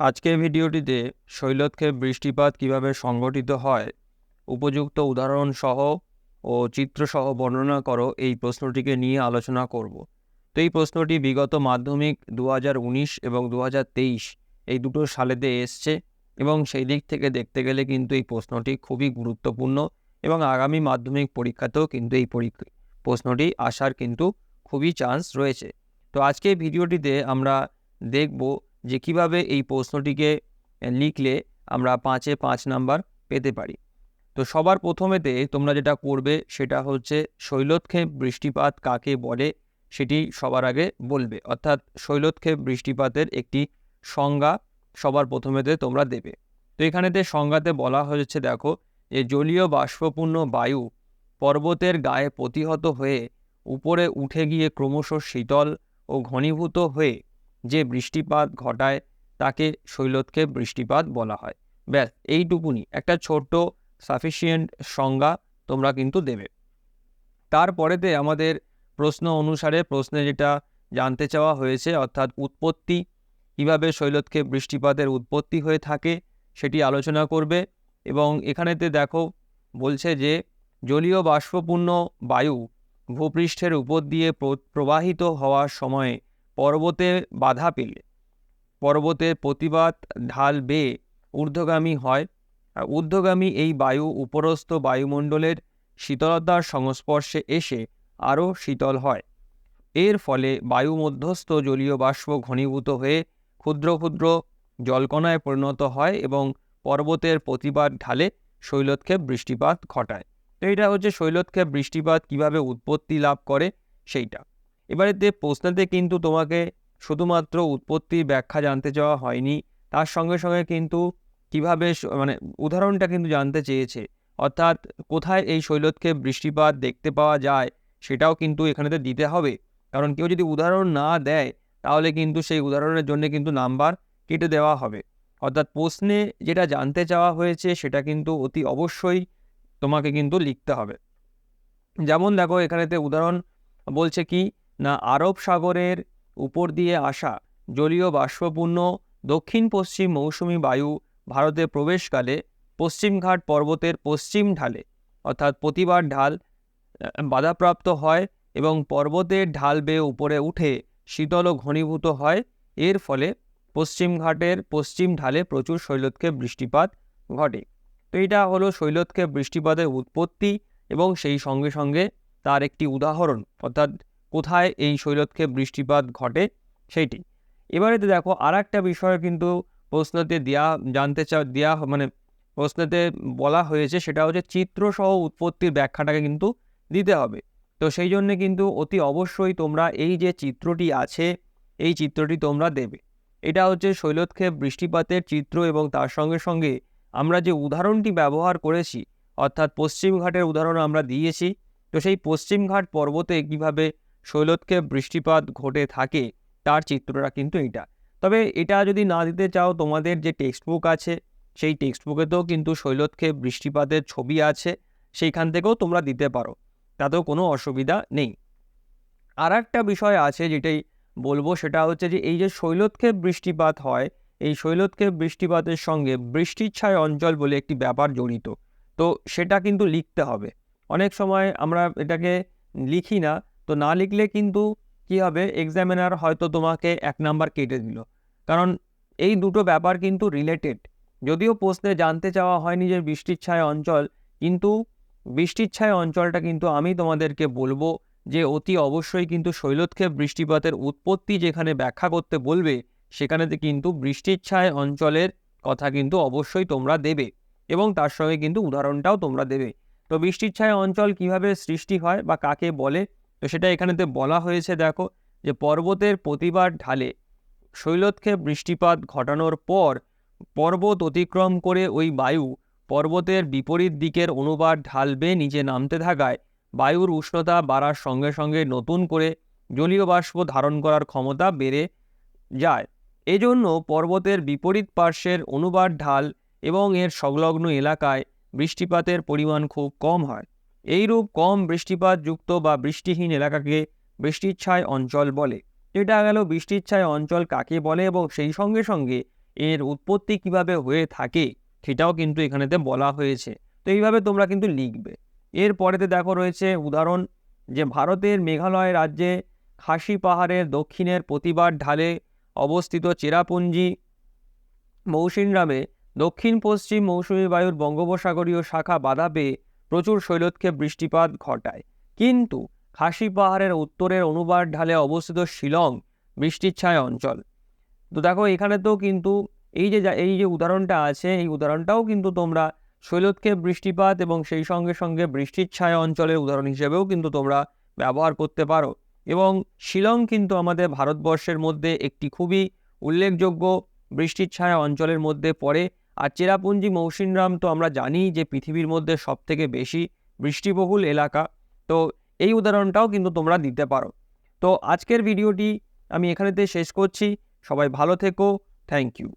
আজকের ভিডিওটিতে শৈলক্ষেপ বৃষ্টিপাত কীভাবে সংঘটিত হয়, উপযুক্ত উদাহরণ সহ ও চিত্রসহ বর্ণনা করো এই প্রশ্নটিকে নিয়ে আলোচনা করব। তো এই প্রশ্নটি বিগত মাধ্যমিক দু এবং দু হাজার তেইশ এই দুটো সালেতে এসছে এবং সেই দিক থেকে দেখতে গেলে কিন্তু এই প্রশ্নটি খুবই গুরুত্বপূর্ণ এবং আগামী মাধ্যমিক পরীক্ষাতেও কিন্তু এই প্রশ্নটি আসার কিন্তু খুবই চান্স রয়েছে। তো আজকে ভিডিওটিতে আমরা দেখব যে কীভাবে এই প্রশ্নটিকে লিখলে আমরা পাঁচে পাঁচ নাম্বার পেতে পারি। তো সবার প্রথমেতে তোমরা যেটা করবে সেটা হচ্ছে শৈলক্ষেপ বৃষ্টিপাত কাকে বলে সেটি সবার আগে বলবে। অর্থাৎ শৈলক্ষেপ বৃষ্টিপাতের একটি সংজ্ঞা সবার প্রথমেতে তোমরা দেবে। তো এখানেতে সংজ্ঞাতে বলা হয়েছে, দেখো, যে জলীয় বাষ্পপূর্ণ বায়ু পর্বতের গায়ে প্রতিহত হয়ে উপরে উঠে গিয়ে ক্রমশ শীতল ও ঘনীভূত হয়ে যে বৃষ্টিপাত ঘটায় তাকে শৈলক্ষেপ বৃষ্টিপাত বলা হয়। ব্যাস, এইটুকুনি। একটা ছোট্ট সাফিসিয়েন্ট সংজ্ঞা তোমরা কিন্তু দেবে। তারপরেতে আমাদের প্রশ্ন অনুসারে প্রশ্নে যেটা জানতে চাওয়া হয়েছে, অর্থাৎ উৎপত্তি, কীভাবে শৈলক্ষেপ বৃষ্টিপাতের উৎপত্তি হয়ে থাকে সেটি আলোচনা করবে এবং এখানেতে দেখো, বলছে যে জলীয় বাষ্পপূর্ণ বায়ু ভূপৃষ্ঠের উপর দিয়ে প্রবাহিত হওয়ার সময়ে পর্বতে বাধা পেলে পর্বতের প্রতিবাদ ঢাল বেয়ে ঊর্ধ্বগামী হয়। আর ঊর্ধ্বগামী এই বায়ু উপরস্থ বায়ুমণ্ডলের শীতলতার সংস্পর্শে এসে আরও শীতল হয়। এর ফলে বায়ু মধ্যস্থ জলীয় বাষ্প ঘনীভূত হয়ে ক্ষুদ্র ক্ষুদ্র জলকণায় পরিণত হয় এবং পর্বতের প্রতিবাদ ঢালে শৈলক্ষেপ বৃষ্টিপাত ঘটায়। তো এটা হচ্ছে শৈলক্ষেপ বৃষ্টিপাত কীভাবে উৎপত্তি লাভ করে সেইটা। এবারেতে প্রশ্নেতে কিন্তু তোমাকে শুধুমাত্র উৎপত্তির ব্যাখ্যা জানতে চাওয়া হয়নি। তার সঙ্গে সঙ্গে কিন্তু কীভাবে মানে উদাহরণটা কিন্তু জানতে চেয়েছে। অর্থাৎ কোথায় এই শৈলক্ষেপ বৃষ্টিপাত দেখতে পাওয়া যায় সেটাও কিন্তু এখানেতে দিতে হবে। কারণ কেউ যদি উদাহরণ না দেয়, তাহলে কিন্তু সেই উদাহরণের জন্য কিন্তু নাম্বার কেটে দেওয়া হবে। অর্থাৎ প্রশ্নে যেটা জানতে চাওয়া হয়েছে সেটা কিন্তু অতি অবশ্যই তোমাকে কিন্তু লিখতে হবে। যেমন দেখো এখানেতে উদাহরণ বলছে কি না আরব সাগরের উপর দিয়ে আসা জলীয় বাষ্পপূর্ণ দক্ষিণ পশ্চিম মৌসুমি বায়ু ভারতে প্রবেশকালে পশ্চিমঘাট পর্বতের পশ্চিম ঢালে, অর্থাৎ প্রতিবার ঢাল বাধাপ্রাপ্ত হয় এবং পর্বতের ঢাল বেয়ে উপরে উঠে শীতল ও ঘনীভূত হয়। এর ফলে পশ্চিমঘাটের পশ্চিম ঢালে প্রচুর শৈলক্ষেপ বৃষ্টিপাত ঘটে। তো এটা হলো শৈলক্ষেপ বৃষ্টিপাতের উৎপত্তি এবং সেই সঙ্গে সঙ্গে তার একটি উদাহরণ, অর্থাৎ কোথায় এই শৈলক্ষেপ বৃষ্টিপাত ঘটে সেইটি। এবারেতে দেখো আর একটা বিষয় কিন্তু প্রশ্নতে দেওয়া জানতে চা দেওয়া মানে প্রশ্নতে বলা হয়েছে সেটা হচ্ছে চিত্রসহ উৎপত্তির ব্যাখ্যাটাকে কিন্তু দিতে হবে। তো সেই জন্যে কিন্তু অতি অবশ্যই তোমরা এই যে চিত্রটি আছে, এই চিত্রটি তোমরা দেবে। এটা হচ্ছে শৈলক্ষেপ বৃষ্টিপাতের চিত্র এবং তার সঙ্গে সঙ্গে আমরা যে উদাহরণটি ব্যবহার করেছি, অর্থাৎ পশ্চিমঘাটের উদাহরণ আমরা দিয়েছি, তো সেই পশ্চিমঘাট পর্বতে কীভাবে শৈলক্ষেপ বৃষ্টিপাত ঘটে থাকে, তার চিত্রটা কিন্তু এটা তবে এটা যদি না দিতে চাও, তোমাদের যে টেক্সট বুক আছে, সেই টেক্সট বুকেতেও কিন্তু শৈলক্ষেপ বৃষ্টিপাতের ছবি আছে, সেইখান থেকেও তোমরা দিতে পারো, তাতেও কোনো অসুবিধা নেই। আর একটা বিষয় আছে যেটাই বলব, সেটা হচ্ছে যে এই যে শৈলক্ষেপ বৃষ্টিপাত হয়, এই শৈলক্ষেপ বৃষ্টিপাতের সঙ্গে বৃষ্টিচ্ছায় অঞ্চল বলে একটি ব্যাপার জড়িত, তো সেটা কিন্তু লিখতে হবে। অনেক সময় আমরা এটাকে লিখি না তো না লিখলে কিন্তু কি হবে? এক্সামিনার হয়তো তোমাকে এক নাম্বার কেটে দিল। কারণ এই দুটো ব্যাপার কিন্তু রিলেটেড যদিও প্রশ্নে জানতে চাওয়া হয়নি যে বৃষ্টির ছায় অঞ্চল, কিন্তু বৃষ্টির ছায় অঞ্চলটা কিন্তু আমি তোমাদেরকে বলব যে অতি অবশ্যই কিন্তু শৈলক্ষেপ বৃষ্টিপাতের উৎপত্তি যেখানে ব্যাখ্যা করতে বলবে সেখানেতে কিন্তু বৃষ্টির ছায় অঞ্চলের কথা কিন্তু অবশ্যই তোমরা দেবে এবং তার সঙ্গে কিন্তু উদাহরণটাও তোমরা দেবে। তো বৃষ্টির ছায় অঞ্চল কীভাবে সৃষ্টি হয় বা কাকে বলে তো সেটা এখানেতে বলা হয়েছে, দেখো, যে পর্বতের প্রতিবার ঢালে শৈলক্ষেপ বৃষ্টিপাত ঘটানোর পর পর্বত অতিক্রম করে ওই বায়ু পর্বতের বিপরীত দিকের অনুবাদ ঢাল বেয়ে নিচে নামতে থাকায়। বায়ুর উষ্ণতা বাড়ার সঙ্গে সঙ্গে নতুন করে জলীয় বাষ্প ধারণ করার ক্ষমতা বেড়ে যায়। এজন্য পর্বতের বিপরীত পার্শ্বের অনুবাদ ঢাল এবং এর সংলগ্ন এলাকায় বৃষ্টিপাতের পরিমাণ খুব কম হয়। এইরূপ কম বৃষ্টিপাতযুক্ত বা বৃষ্টিহীন এলাকাকে বৃষ্টিচ্ছায় অঞ্চল বলে। এটা গেল বৃষ্টিচ্ছায় অঞ্চল কাকে বলে এবং সেই সঙ্গে সঙ্গে এর উৎপত্তি কীভাবে হয়ে থাকে সেটাও কিন্তু এখানেতে বলা হয়েছে। তো এইভাবে তোমরা কিন্তু লিখবে। এর পরেতে দেখো রয়েছে উদাহরণ যে ভারতের মেঘালয় রাজ্যে খাসি পাহাড়ের দক্ষিণের প্রতিবার ঢালে অবস্থিত চেরাপুঞ্জি মৌসিনরামে দক্ষিণ পশ্চিম মৌসুমী বায়ুর বঙ্গোপসাগরীয় শাখা বাধা পেয়ে প্রচুর শৈলক্ষেপ বৃষ্টিপাত ঘটায়। কিন্তু খাসি পাহাড়ের উত্তরের অনুবার ঢালে অবস্থিত শিলং বৃষ্টির ছায় অঞ্চল। তো দেখো এখানে তো কিন্তু এই যে এই যে উদাহরণটা আছে, এই উদাহরণটাও কিন্তু তোমরা শৈলক্ষেপ বৃষ্টিপাত এবং সেই সঙ্গে সঙ্গে বৃষ্টির ছায়া অঞ্চলের উদাহরণ হিসেবেও কিন্তু তোমরা ব্যবহার করতে পারো। এবং শিলং কিন্তু আমাদের ভারতবর্ষের মধ্যে একটি খুবই উল্লেখযোগ্য বৃষ্টির ছায়া অঞ্চলের মধ্যে পড়ে। আর চেরাপুঞ্জি মৌসিনরাম তো আমরা জানি যে পৃথিবীর মধ্যে সবথেকে বেশি বৃষ্টিবহুল এলাকা। তো এই উদাহরণটাও কিন্তু তোমরা দিতে পারো। তো আজকের ভিডিওটি আমি এখানেতে শেষ করছি। সবাই ভালো থেকো। Thank you.